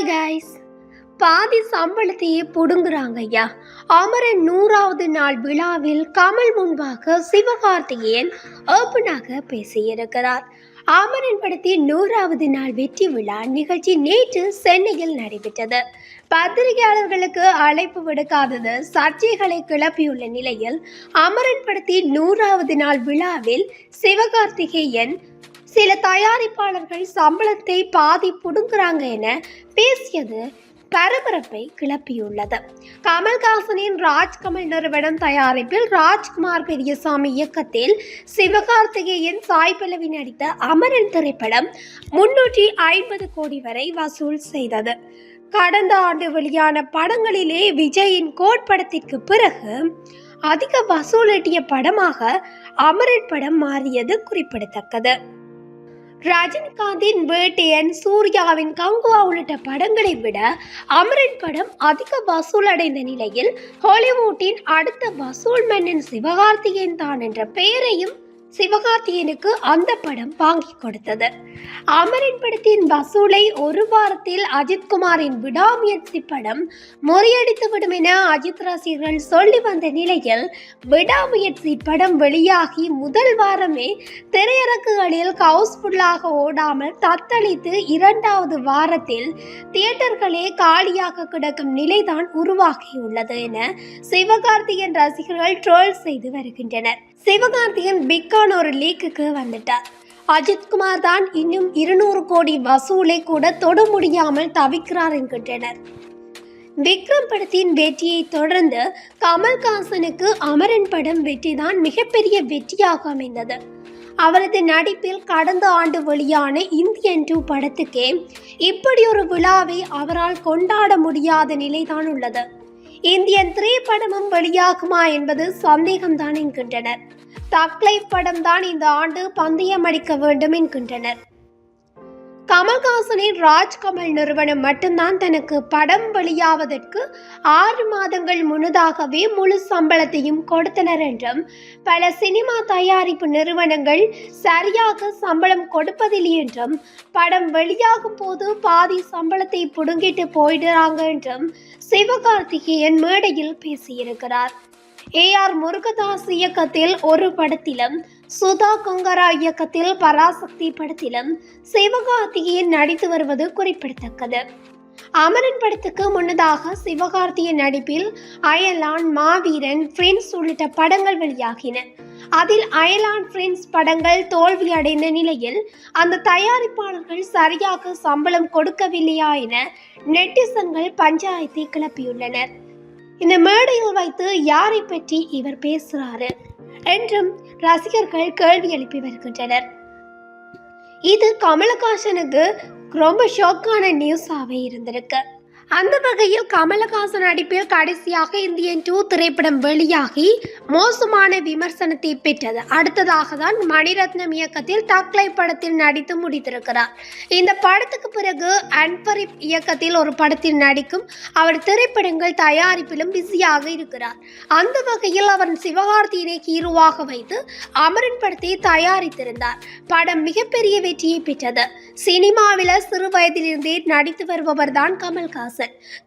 Hi guys பாதி சம்பளத்தையே புடுங்குறாங்க ஐயா அமரன் நூறாவது நாள் விழாவில் கமல் முன்பாக சிவகார்த்திகேயன் ஓப்பனாக பேசியிருக்கிறார். அமரன் படத்தின் நூறாவது நாள் வெற்றி விழா நிகழ்ச்சி நேற்று சென்னையில் நடைபெற்றது. பத்திரிகையாளர்களுக்கு அழைப்பு விடுக்காதது சர்ச்சைகளை கிளப்பியுள்ள நிலையில் அமரன் படத்தின் நூறாவது நாள் விழாவில் சிவகார்த்திகேயன் சில தயாரிப்பாளர்கள் சம்பளத்தை பாதி புடுங்குறாங்க என பேசியது பரபரப்பை கிளப்பியுள்ளது. கமல்ஹாசனின் ராஜ்கமல் நிறுவனம் தயாரிப்பில் ராஜ்குமார் பெரியசாமி இயக்கத்தில் சிவகார்த்திகேயன் சாய் பல்லவி நடித்த அமரன் திரைப்படம் முன்னூற்றி ஐம்பது கோடி வரை வசூல் செய்தது. கடந்த ஆண்டு வெளியான படங்களிலே விஜயின் கோட் படத்திற்கு பிறகு அதிக வசூலிட்டிய படமாக அமரன் படம் மாறியது குறிப்பிடத்தக்கது. ரஜினிகாந்தின் வேட்டையன் சூர்யாவின் கங்குவா உள்ளிட்ட படங்களை விட அமரன் படம் அதிக வசூல் அடைந்த நிலையில் ஹாலிவுட்டின் அடுத்த வசூல் மன்னன் சிவகார்த்திகேயன் தான் என்ற பெயரையும் சிவகார்த்திகேயனுக்கு அந்த படம் வாங்கி கொடுத்தது. அமரன் படத்தின் வசூலை ஒரு வாரத்தில் அஜித்குமாரின் விடாமுயற்சி படம் முறியடித்துவிடும் என அஜித் ரசிகர்கள் சொல்லி வந்த நிலையில் விடாமுயற்சி படம் வெளியாகி முதல் வாரமே திரையரங்குகளில் ஹவுஸ்ஃபுல்லாக ஓடாமல் தத்தளித்து இரண்டாவது வாரத்தில் தியேட்டர்களே காலியாக கிடக்கும் நிலைதான் உருவாகியுள்ளது என சிவகார்த்திகேயன் ரசிகர்கள் ட்ரோல் செய்து வருகின்றனர். சிவகார்த்திகேயன் பிக்கான ஒரு லீக்குக்கு வந்துட்டார். அஜித்குமார் தான் இன்னும் இருநூறு கோடி வசூலை கூட தொட முடியாமல் தவிக்கிறார் என்கின்றனர். விக்ரம் படத்தின் வெற்றியை தொடர்ந்து கமல்ஹாசனுக்கு அமரன் படம் வெற்றிதான் மிகப்பெரிய வெற்றியாக அமைந்தது. அவரது நடிப்பில் கடந்த ஆண்டு வெளியான இந்தியன் டூ படத்துக்கே இப்படி ஒரு விழாவை அவரால் கொண்டாட முடியாத நிலைதான் உள்ளது. இந்தியன் த்ரீ படமும் வெளியாகுமா என்பது சந்தேகம்தான் என்கின்றனர். தக்லை படம் தான் இந்த ஆண்டு பந்தயம் அடிக்க வேண்டும் என்கின்றனர். கமல்ஹாசனின் ராஜ்கமல் நிறுவனம் மட்டும்தான் தனக்கு படம் வெளியாவதற்கு ஆறு மாதங்கள் முன்னதாகவே முழு சம்பளத்தையும் கொடுத்தனர் என்றும் பல சினிமா தயாரிப்பு நிறுவனங்கள் சரியாக சம்பளம் கொடுப்பதில்லை என்றும் படம் வெளியாகும் போது பாதி சம்பளத்தை புடுங்கிட்டு போயிடுறாங்க என்றும் சிவகார்த்திகேயன் மேடையில் பேசியிருக்கிறார். ஏ ஆர் முருகதாஸ் இயக்கத்தில் ஒரு படத்திலும் சுதா கங்கரா இயக்கத்தில் பராசக்தி படத்திலும் சிவகார்த்திகேயன் நடித்து வருவது குறிப்பிடத்தக்கது. அமரன் படத்துக்கு முன்னதாக சிவகார்த்தியின் நடிப்பில் அயலான் மாவீரன் ஃப்ரெண்ட்ஸ் உள்ளிட்ட படங்கள் வெளியாகின. அதில் அயலான் ஃப்ரெண்ட்ஸ் படங்கள் தோல்வி அடைந்த நிலையில் அந்த தயாரிப்பாளர்கள் சரியாக சம்பளம் கொடுக்கவில்லையா என நெட்டிசன்கள் பஞ்சாயத்தை கிளப்பியுள்ளனர். இந்த மேடையில் வைத்து யாரை பற்றி இவர் பேசுகிறாரு என்றும் ரசிகர்கள் கேள்வி எழுப்பி வருகின்றனர். இது கமலஹாசனுக்கு ரொம்ப ஷாக்கான நியூஸாகவே இருந்திருக்கு. அந்த வகையில் கமலஹாசன் நடிப்பில் கடைசியாக இந்தியன் டூ திரைப்படம் வெளியாகி மோசமான விமர்சனத்தை பெற்றது. அடுத்ததாக தான் மணிரத்னம் இயக்கத்தில் தக்லை படத்தில் நடித்து முடித்திருக்கிறார். இந்த படத்துக்கு பிறகு அன்பரிப் இயக்கத்தில் ஒரு படத்தில் நடிக்கும் அவர் திரைப்படங்கள் தயாரிப்பிலும் பிஸியாக இருக்கிறார். அந்த வகையில் அவர் சிவகார்த்தியினை ஹீரோவாக வைத்து அமரன் படத்தை தயாரித்திருந்தார். படம் மிகப்பெரிய வெற்றியை பெற்றது. சினிமாவில் சிறு வயதிலிருந்தே நடித்து வருபவர் தான் கமல்ஹாசன்.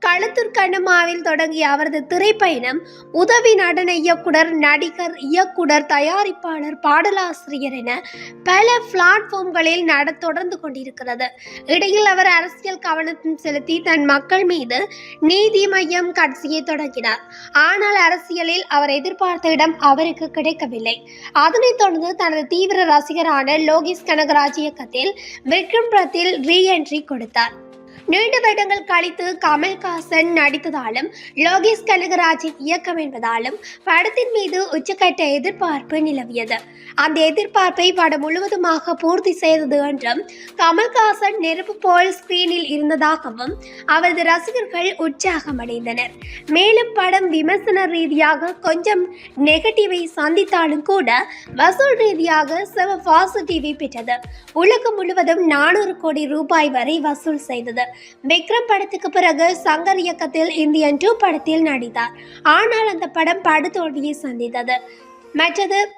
களத்தூர் கண்ணம்மாவில் தொடங்கிய அவரது திரைப்பயணம் உதவி நடன இயக்குனர் நடிகர் இயக்குனர் தயாரிப்பாளர் பாடலாசிரியர் என பல பிளாட்ஃபார்ம்களில் நட தொடர்ந்து கொண்டிருக்கிறது. இடையில் அவர் அரசியல் கவனத்தை செலுத்தி தன் மக்கள் மீது நீதி மையம் கட்சியை தொடங்கினார். ஆனால் அரசியலில் அவர் எதிர்பார்த்த இடம் அவருக்கு கிடைக்கவில்லை. அதனைத் தொடர்ந்து தனது தீவிர ரசிகரான லோகேஷ் கனகராஜ் இயக்கத்தில் விக்ரம் படத்தில் ரீஎன்ட்ரி கொடுத்தார். நீண்ட வருடங்கள் கழித்து கமல்ஹாசன் நடித்ததாலும் லோகேஷ் கனகராஜின் இயக்கம் என்பதாலும் படத்தின் மீது உச்சக்கட்ட எதிர்பார்ப்பு நிலவியது. அந்த எதிர்பார்ப்பை படம் முழுவதுமாக பூர்த்தி செய்தது என்றும் கமல்ஹாசன் நெருப்பு போல் ஸ்கிரீனில் இருந்ததாகவும் அவரது ரசிகர்கள் உற்சாகமடைந்தனர். மேலும் படம் விமர்சன ரீதியாக கொஞ்சம் நெகட்டிவை சந்தித்தாலும் கூட வசூல் ரீதியாக செவ பாசிட்டிவை பெற்றது. உலகம் முழுவதும் நானூறு கோடி ரூபாய் வரை வசூல் செய்தது. விக்ரம் படத்துக்கு பிறகு சங்கர் இயக்கத்தில் இந்தியன் டூ படத்தில் நடித்தார். ஆனால் அந்த படம் படுதோல்வியை சந்தித்தது. மற்றது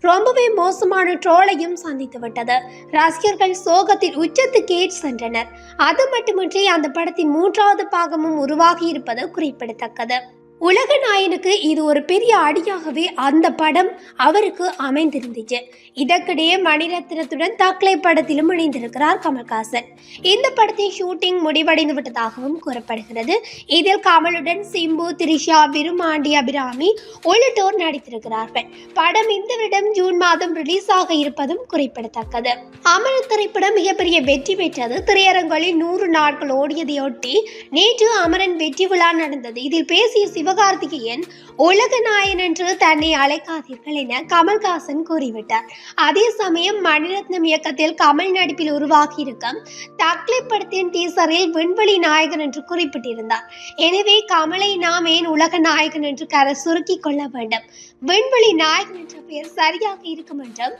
ரொம்பவே மோசமான ட்ரோலையும் சந்தித்து விட்டது. ரசிகர்கள் சோகத்தின் உச்சத்துக்கே சென்றனர். அது மட்டுமின்றி அந்த படத்தின் மூன்றாவது பாகமும் உருவாகி இருப்பது குறிப்பிடத்தக்கது. உலக நாயனுக்கு இது ஒரு பெரிய அடியாகவே அந்த படம் அவருக்கு அமைந்திருந்துச்சு. இதற்கிடையே மணிரத்னத்துடன் தக்லை படத்திலும் இணைந்திருக்கிறார் கமல்ஹாசன். இந்த படத்தின் ஷூட்டிங் முடிவடைந்து விட்டதாகவும் கூறப்படுகிறது. இதில் கமலுடன் சிம்பு திரிஷா விருமாண்டி அபிராமி உள்ளிட்டோர் நடித்திருக்கிறார்கள். படம் இந்த வருடம் ஜூன் மாதம் ரிலீஸ் ஆக இருப்பதும் குறிப்பிடத்தக்கது. அமர் திரைப்படம் மிகப்பெரிய வெற்றி பெற்றது. திரையரங்களில் நூறு நாட்கள் ஓடியதையொட்டி நேற்று அமரன் வெற்றி விழா நடந்தது. இதில் பேசிய சிவகார்த்திகேயன் உலக நாயன் என்று தன்னை அழைக்காதீர்கள் என கமல்ஹாசன் கூறிவிட்டார். அதே சமயம் மணிரத்னம் இயக்கத்தில் கமல் நடிப்பில் உருவாகியிருக்கும் தக்லை படத்தின் டீசரில் விண்வெளி நாயகன் என்று குறிப்பிட்டிருந்தார். எனவே கமலை நாம் ஏன் உலக நாயகன் என்று கர சுருக்கிக் கொள்ள வேண்டும்? விண்வெளி நாயகன் என்ற பெயர் சரியாக இருக்கும் என்றும்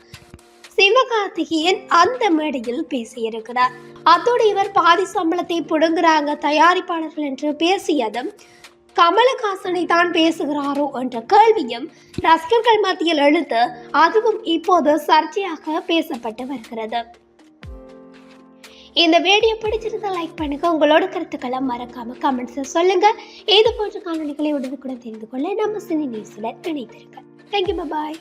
சிவகார்த்திகேயன் அந்த மேடையில் பேசியிருக்கிறார். அத்தோடு இவர் பாதி சம்பளத்தை புடுங்குறாங்க தயாரிப்பாளர்கள் என்று பேசியதும் கமலஹாசனை தான் பேசுகிறாரோ என்ற கேள்வியும் ரசிகர்கள் மத்தியில் எழுந்து அதுவும் இப்போது சர்ச்சையாக பேசப்பட்டு வருகிறது. இந்த வீடியோ பிடிச்சிருந்தா லைக் பண்ணுங்க. உங்களோட கருத்துக்களை மறக்காம கமெண்ட்ஸ் சொல்லுங்க. இது போன்ற காணொலிகளை உடனுக்குடன் தெரிந்து கொள்ள நம்ம சினி நியூஸ்ல இணைந்திருக்க தேங்க்யூ பாய்